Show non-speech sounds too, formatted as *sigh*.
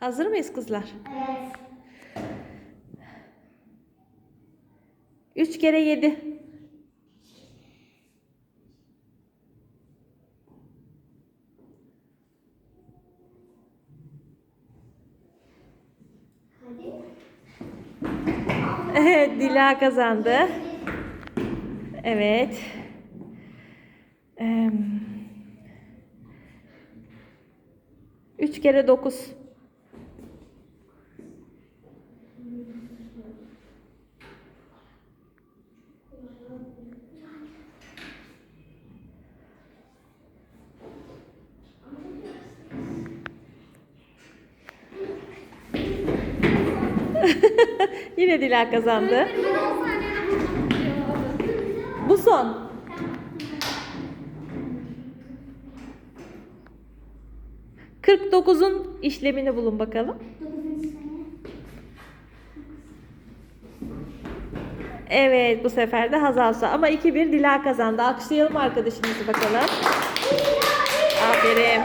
Hazır mıyız kızlar? Evet. 3 kere 7. Hadi. Evet, Dila kazandı. Evet. Üç kere dokuz. *laughs* Yine Dila kazandı. Ben 10 saniyede buldum cevabı. Bu son. Kırk dokuzun işlemini bulun bakalım. Evet bu sefer de Hazal Su. Ama 2-1 Dila kazandı. Alkışlayalım arkadaşımızı bakalım. Aferin.